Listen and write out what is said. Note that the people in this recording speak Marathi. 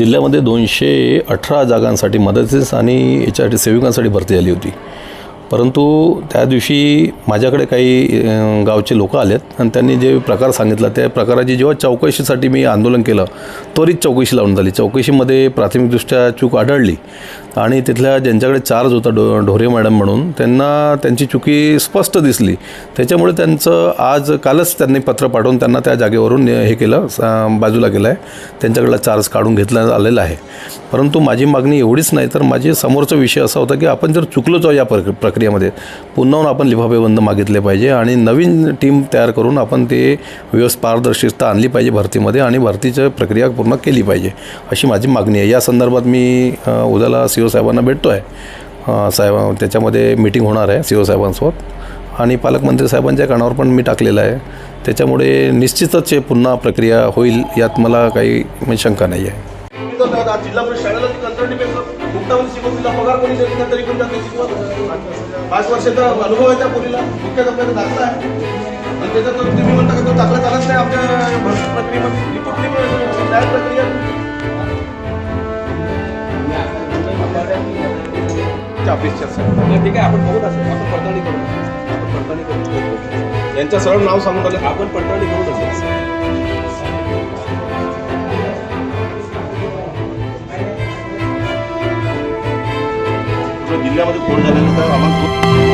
जिल्ह्यामध्ये दोनशे अठरा जागांसाठी मदतीस आणि याच्यासाठी सेविकांसाठी भरती झाली होती. परंतु त्या दिवशी माझ्याकडे काही गावचे लोक आलेत आणि त्यांनी जे प्रकार सांगितला त्या प्रकाराची जेव्हा चौकशीसाठी मी आंदोलन केलं त्वरित चौकशी लावून झाली चौकशीमध्ये प्राथमिकदृष्ट्या चूक आढळली. आणि तिथल्या ज्यांच्याकडे चार्ज होता डो ढोरे मॅडम म्हणून त्यांना त्यांची चुकी स्पष्ट दिसली. त्याच्यामुळे त्यांचं आज कालच त्यांनी पत्र पाठवून त्यांना त्या जागेवरून हे केलं बाजूला केलं आहे त्यांच्याकडला चार्ज काढून घेतला आलेला आहे. परंतु माझी मागणी एवढीच नाही तर माझी समोरचा विषय असा होता की आपण जर चुकलोच या प्रक प्रक्रियेमध्ये पुन्हा आपण लिफाफेबंद मागितले पाहिजे आणि नवीन टीम तयार करून आपण ते व्यवस्थ पारदर्शकता आणली पाहिजे भरतीमध्ये आणि भरतीची प्रक्रिया पूर्ण केली पाहिजे अशी माझी मागणी आहे. या संदर्भात मी उद्याला सी ओ साहेबांना भेटतो आहे साहेब त्याच्यामध्ये मिटिंग होणार आहे सी ओ साहेबांसोबत. आणि पालकमंत्री साहेबांच्या कानावर पण मी टाकलेलं आहे. त्याच्यामुळे निश्चितच पुन्हा प्रक्रिया होईल यात मला काही म्हणजे शंका नाही आहे. पाच वर्षाचा अनुभव आहे त्या मुलीला मुख्याध्यापकाचा दाखला आहे. आणि त्याचा तो तुम्ही म्हणता का तो दाखला चालत नाही आपल्या प्रक्रियेमध्ये? प्रक्रिया प्रक्रिया ऑफिसच्या नाही, ठीक आहे आपण बघू ना सर. आपण पडताळणी करू आपण पडताळणी करू यांचं सरळ नाव सांगून आलं आपण पडताळणी करू सर. जिल्ह्यामध्ये फोड झालेलं तर आम्हाला